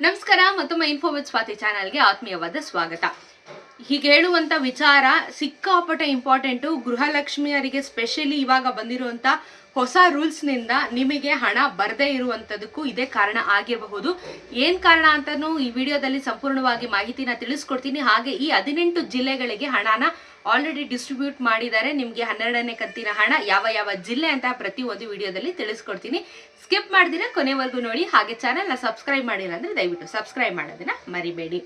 ನಮಸ್ಕಾರ ಮತ್ತೊಮ್ಮೆ info with Swati ಚಾನಲ್ಗೆ ಆತ್ಮೀಯವಾದ ಸ್ವಾಗತ. ಹೀಗೆ ವಿಚಾರ ಸಿಕ್ಕಾಪಟ್ಟೆ ಇಂಪಾರ್ಟೆಂಟು ಗೃಹಲಕ್ಷ್ಮಿಯರಿಗೆ ಸ್ಪೆಷಲಿ ಇವಾಗ ಬಂದಿರುವಂತ ಹೊಸ ರೂಲ್ಸ್ನಿಂದ ನಿಮಗೆ ಹಣ ಬರದೇ ಇರುವಂತದಕ್ಕೂ ಇದೇ ಕಾರಣ ಆಗಿರಬಹುದು. ಏನು ಕಾರಣ ಅಂತಲೂ ಈ ವಿಡಿಯೋದಲ್ಲಿ ಸಂಪೂರ್ಣವಾಗಿ ಮಾಹಿತಿನ ತಿಳಿಸ್ಕೊಡ್ತೀನಿ. ಹಾಗೆ ಈ ಹದಿನೆಂಟು ಜಿಲ್ಲೆಗಳಿಗೆ ಹಣನ ಆಲ್ರೆಡಿ ಡಿಸ್ಟ್ರಿಬ್ಯೂಟ್ ಮಾಡಿದ್ದಾರೆ. ನಿಮಗೆ ಹನ್ನೆರಡನೇ ಕಂತಿನ ಹಣ ಯಾವ ಯಾವ ಜಿಲ್ಲೆ ಅಂತ ಪ್ರತಿ ಒಂದು ವಿಡಿಯೋದಲ್ಲಿ ತಿಳಿಸ್ಕೊಡ್ತೀನಿ. ಸ್ಕಿಪ್ ಮಾಡಿದಿರ ಕೊನೆವರೆಗೂ ನೋಡಿ. ಹಾಗೆ ಚಾನೆಲ್ನ ಸಬ್ಸ್ಕ್ರೈಬ್ ಮಾಡಿಲ್ಲ ಅಂದರೆ ದಯವಿಟ್ಟು ಸಬ್ಸ್ಕ್ರೈಬ್ ಮಾಡೋದನ್ನ ಮರಿಬೇಡಿ.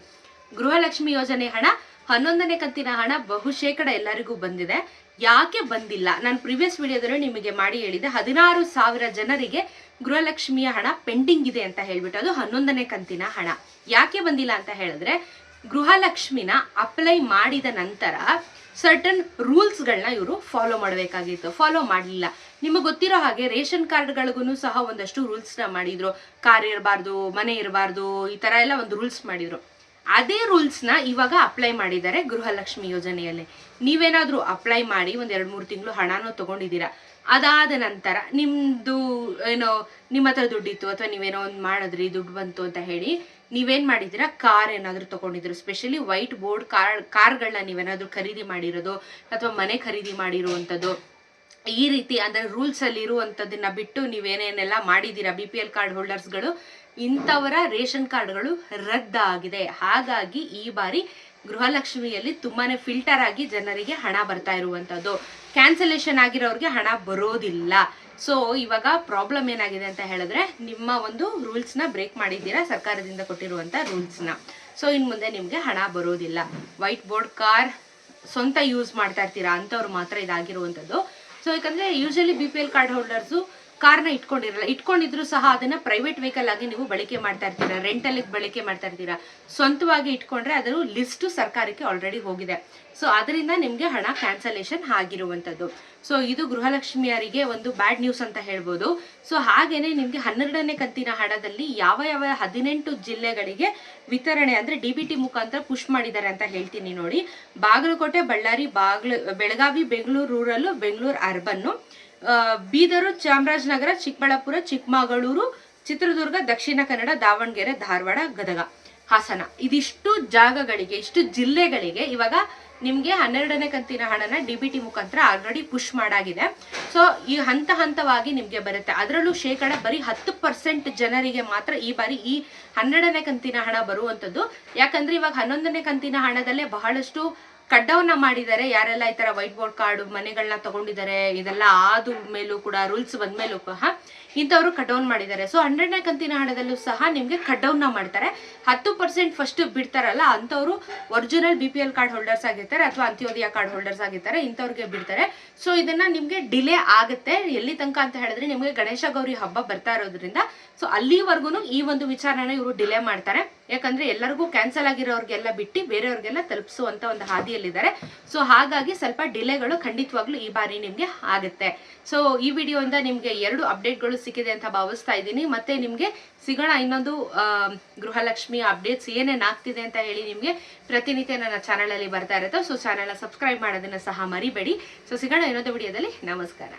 ಗೃಹಲಕ್ಷ್ಮಿ ಯೋಜನೆ ಹಣ, ಹನ್ನೊಂದನೇ ಕಂತಿನ ಹಣ ಬಹುಶೇಕಡ ಎಲ್ಲರಿಗೂ ಬಂದಿದೆ. ಯಾಕೆ ಬಂದಿಲ್ಲ? ನಾನು ಪ್ರಿವಿಯಸ್ ವಿಡಿಯೋದಲ್ಲಿ ನಿಮಗೆ ಮಾಡಿ ಹೇಳಿದೆ, ಹದಿನಾರು ಸಾವಿರ ಜನರಿಗೆ ಗೃಹಲಕ್ಷ್ಮಿಯ ಹಣ ಪೆಂಡಿಂಗ್ ಇದೆ ಅಂತ ಹೇಳ್ಬಿಟ್ಟು, ಅದು ಹನ್ನೊಂದನೇ ಕಂತಿನ ಹಣ. ಯಾಕೆ ಬಂದಿಲ್ಲ ಅಂತ ಹೇಳಿದ್ರೆ, ಗೃಹಲಕ್ಷ್ಮಿನ ಅಪ್ಲೈ ಮಾಡಿದ ನಂತರ ಸರ್ಟನ್ ರೂಲ್ಸ್ಗಳನ್ನ ಇವರು ಫಾಲೋ ಮಾಡಬೇಕಾಗಿತ್ತು. ಫಾಲೋ ಮಾಡಲಿಲ್ಲ. ನಿಮಗೆ ಗೊತ್ತಿರೋ ಹಾಗೆ ರೇಷನ್ ಕಾರ್ಡ್ಗಳಿಗೂ ಸಹ ಒಂದಷ್ಟು ರೂಲ್ಸ್ನ ಮಾಡಿದರು. ಕಾರ್ ಇರಬಾರ್ದು, ಮನೆ ಇರಬಾರ್ದು, ಈ ಥರ ಎಲ್ಲ ಒಂದು ರೂಲ್ಸ್ ಮಾಡಿದ್ರು. ಅದೇ ರೂಲ್ಸ್ನ ಇವಾಗ ಅಪ್ಲೈ ಮಾಡಿದ್ದಾರೆ ಗೃಹಲಕ್ಷ್ಮಿ ಯೋಜನೆಯಲ್ಲಿ. ನೀವೇನಾದರೂ ಅಪ್ಲೈ ಮಾಡಿ ಒಂದು ಎರಡು ಮೂರು ತಿಂಗಳು ಹಣನೂ ತೊಗೊಂಡಿದ್ದೀರಾ? ಅದಾದ ನಂತರ ನಿಮ್ಮದು ಏನೋ ನಿಮ್ಮ ಹತ್ರ ದುಡ್ಡಿತ್ತು ಅಥವಾ ನೀವೇನೋ ಒಂದು ಮಾಡಿದ್ರಿ, ದುಡ್ಡು ಬಂತು ಅಂತ ಹೇಳಿ ನೀವೇನು ಮಾಡಿದ್ದೀರಾ? ಕಾರ್ ಏನಾದರೂ ತೊಗೊಂಡಿದ್ರು? ಸ್ಪೆಷಲಿ ವೈಟ್ ಬೋರ್ಡ್ ಕಾರ್, ಕಾರ್ಗಳನ್ನ ನೀವೇನಾದರೂ ಖರೀದಿ ಮಾಡಿರೋದು ಅಥವಾ ಮನೆ ಖರೀದಿ ಮಾಡಿರುವಂಥದ್ದು. ಈ ರೀತಿ ಅಂದರೆ ರೂಲ್ಸಲ್ಲಿ ಇರುವಂಥದ್ದನ್ನು ಬಿಟ್ಟು ನೀವೇನೇನೆಲ್ಲ ಮಾಡಿದ್ದೀರಾ? ಬಿ ಪಿ ಎಲ್ ಕಾರ್ಡ್ ಹೋಲ್ಡರ್ಸ್ಗಳು ಇಂಥವರ ರೇಷನ್ ಕಾರ್ಡ್ಗಳು ರದ್ದಾಗಿದೆ. ಹಾಗಾಗಿ ಈ ಬಾರಿ ಗೃಹಲಕ್ಷ್ಮಿಯಲ್ಲಿ ತುಂಬಾನೇ ಫಿಲ್ಟರ್ ಆಗಿ ಜನರಿಗೆ ಹಣ ಬರ್ತಾ ಇರುವಂಥದ್ದು. ಕ್ಯಾನ್ಸಲೇಷನ್ ಆಗಿರೋರಿಗೆ ಹಣ ಬರೋದಿಲ್ಲ. ಸೊ ಇವಾಗ ಪ್ರಾಬ್ಲಮ್ ಏನಾಗಿದೆ ಅಂತ ಹೇಳಿದ್ರೆ ನಿಮ್ಮ ಒಂದು ರೂಲ್ಸ್ನ ಬ್ರೇಕ್ ಮಾಡಿದ್ದೀರಾ? ಸರ್ಕಾರದಿಂದ ಕೊಟ್ಟಿರುವಂಥ ರೂಲ್ಸ್ನ ಸೊ ಇನ್ನು ಮುಂದೆ ನಿಮಗೆ ಹಣ ಬರೋದಿಲ್ಲ. ವೈಟ್ ಬೋರ್ಡ್ ಕಾರ್ ಸ್ವಂತ ಯೂಸ್ ಮಾಡ್ತಾ ಇರ್ತೀರಾ ಅಂಥವ್ರು ಮಾತ್ರ ಇದಾಗಿರುವಂಥದ್ದು. ಸೊ ಯಾಕಂದರೆ usually B P L card holders ಕಾರ್ನ ಇಟ್ಕೊಂಡಿರಲ್ಲ, ಇಟ್ಕೊಂಡಿದ್ರು ಸಹ ಅದನ್ನ ಪ್ರೈವೇಟ್ ವೆಹಿಕಲ್ ಆಗಿ ನೀವು ಬಳಕೆ ಮಾಡ್ತಾ ಇರ್ತೀರಾ ರೆಂಟಲ್ಲಿ ಬಳಕೆ ಮಾಡ್ತಾ ಇರ್ತೀರಾ? ಸ್ವಂತವಾಗಿ ಇಟ್ಕೊಂಡ್ರೆ ಅದರ ಲಿಸ್ಟು ಸರ್ಕಾರಕ್ಕೆ ಆಲ್ರೆಡಿ ಹೋಗಿದೆ. ಸೊ ಅದರಿಂದ ನಿಮಗೆ ಹಣ ಕ್ಯಾನ್ಸಲೇಷನ್ ಆಗಿರುವಂಥದ್ದು. ಸೊ ಇದು ಗೃಹಲಕ್ಷ್ಮಿಯರಿಗೆ ಒಂದು ಬ್ಯಾಡ್ ನ್ಯೂಸ್ ಅಂತ ಹೇಳ್ಬೋದು. ಸೊ ಹಾಗೇನೆ ನಿಮಗೆ ಹನ್ನೆರಡನೇ ಕಂತಿನ ಹಣದಲ್ಲಿ ಯಾವ ಯಾವ ಹದಿನೆಂಟು ಜಿಲ್ಲೆಗಳಿಗೆ ವಿತರಣೆ ಅಂದ್ರೆ ಡಿ ಬಿ ಟಿ ಮುಖಾಂತರ ಪುಷ್ ಮಾಡಿದ್ದಾರೆ ಅಂತ ಹೇಳ್ತೀನಿ ನೋಡಿ. ಬಾಗಲಕೋಟೆ, ಬಳ್ಳಾರಿ, ಬಾಗ್ಲು, ಬೆಳಗಾವಿ, ಬೆಂಗಳೂರು ರೂರಲ್ಲು ಬೆಂಗಳೂರು ಅರ್ಬನ್ನು ಬೀದರು ಚಾಮರಾಜನಗರ, ಚಿಕ್ಕಬಳ್ಳಾಪುರ, ಚಿಕ್ಕಮಗಳೂರು, ಚಿತ್ರದುರ್ಗ, ದಕ್ಷಿಣ ಕನ್ನಡ, ದಾವಣಗೆರೆ, ಧಾರವಾಡ, ಗದಗ. ಹಾಸನ. ಇದಿಷ್ಟು ಜಾಗಗಳಿಗೆ, ಇಷ್ಟು ಜಿಲ್ಲೆಗಳಿಗೆ ಇವಾಗ ನಿಮಗೆ ಹನ್ನೆರಡನೇ ಕಂತಿನ ಹಣನ ಡಿ ಬಿ ಟಿ ಮುಖಾಂತರ ಆಲ್ರೆಡಿ ಪುಷ್ ಮಾಡಾಗಿದೆ. ಸೊ ಈ ಹಂತ ಹಂತವಾಗಿ ನಿಮಗೆ ಬರುತ್ತೆ. ಅದರಲ್ಲೂ ಶೇಕಡ ಬರೀ ಹತ್ತು ಪರ್ಸೆಂಟ್ ಜನರಿಗೆ ಮಾತ್ರ ಈ ಬಾರಿ ಈ ಹನ್ನೆರಡನೇ ಕಂತಿನ ಹಣ ಬರುವಂಥದ್ದು. ಯಾಕಂದ್ರೆ ಇವಾಗ ಹನ್ನೊಂದನೇ ಕಂತಿನ ಹಣದಲ್ಲೇ ಬಹಳಷ್ಟು ಕಡ್ಡವನ್ನ ಮಾಡಿದ್ದಾರೆ ಯಾರೆಲ್ಲ ಈ ತರ ವೈಟ್ ಬೋರ್ಡ್ ಕಾರ್ಡ್ ಮನೆಗಳನ್ನ ತಗೊಂಡಿದ್ದಾರೆ ಇದೆಲ್ಲ ಆದ ಮೇಲೂ ಕೂಡ ರೂಲ್ಸ್ ಬಂದ್ಮೇಲೂ ಕೂಡ ಇಂಥವ್ರು ಕಟ್ ಡೌನ್ ಮಾಡಿದ್ದಾರೆ ಸೊ ಹಂಡ್ರೆಡ್ನೇ ಕಂತಿನ ಹಣದಲ್ಲೂ ಸಹ ನಿಮಗೆ ಕಟ್ ಡೌನ್ ಮಾಡ್ತಾರೆ. ಹತ್ತು ಪರ್ಸೆಂಟ್ ಫಸ್ಟ್ ಬಿಡ್ತಾರಲ್ಲ, ಅಂಥವ್ರು original B P L card holders ಆಗಿರ್ತಾರೆ ಅಥವಾ ಅಂತ್ಯೋದಯ ಕಾರ್ಡ್ ಹೋಲ್ಡರ್ಸ್ ಆಗಿರ್ತಾರೆ, ಇಂಥವ್ರಿಗೆ ಬಿಡ್ತಾರೆ. ಸೊ ಇದನ್ನ ನಿಮಗೆ ಡಿಲೇ ಆಗುತ್ತೆ. ಎಲ್ಲಿ ತನಕ ಅಂತ ಹೇಳಿದ್ರೆ ನಿಮಗೆ ಗಣೇಶ ಗೌರಿ ಹಬ್ಬ ಬರ್ತಾ ಇರೋದ್ರಿಂದ. ಸೊ ಅಲ್ಲಿವರೆಗೂ ಈ ಒಂದು ವಿಚಾರನ ಇವರು ಡಿಲೇ ಮಾಡ್ತಾರೆ. ಯಾಕಂದ್ರೆ ಎಲ್ಲರಿಗೂ ಕ್ಯಾನ್ಸಲ್ ಆಗಿರೋರ್ಗೆಲ್ಲ ಬಿಟ್ಟು ಬೇರೆಯವ್ರಿಗೆಲ್ಲ ತಲುಪಿಸುವಂತ ಒಂದು ಹಾದಿಯಲ್ಲಿದ್ದಾರೆ. ಸೊ ಹಾಗಾಗಿ ಸ್ವಲ್ಪ ಡಿಲೇಗಳು ಖಂಡಿತವಾಗ್ಲೂ ಈ ಬಾರಿ ನಿಮ್ಗೆ ಆಗುತ್ತೆ. ಸೊ ಈ ವಿಡಿಯೋಯಿಂದ ನಿಮ್ಗೆ ಎರಡು ಅಪ್ಡೇಟ್ಗಳು ಸಿಕ್ಕಿದೆ ಅಂತ ಭಾವಿಸ್ತಾ ಇದ್ದೀನಿ. ಮತ್ತೆ ನಿಮ್ಗೆ ಸಿಗೋಣ ಇನ್ನೊಂದು ಗೃಹಲಕ್ಷ್ಮಿ ಅಪ್ಡೇಟ್ಸ್ ಏನೇನು ಆಗ್ತಿದೆ ಅಂತ ಹೇಳಿ ನಿಮ್ಗೆ ಪ್ರತಿನಿತ್ಯ ನನ್ನ ಚಾನಲ್ ಅಲ್ಲಿ ಬರ್ತಾ ಇರುತ್ತೆ. ಸೊ ಚಾನಲ್ ಸಬ್ಸ್ಕ್ರೈಬ್ ಮಾಡೋದನ್ನ ಸಹ ಮರಿಬೇಡಿ. ಸೊ ಸಿಗೋಣ ಇನ್ನೊಂದು ವಿಡಿಯೋದಲ್ಲಿ. ನಮಸ್ಕಾರ.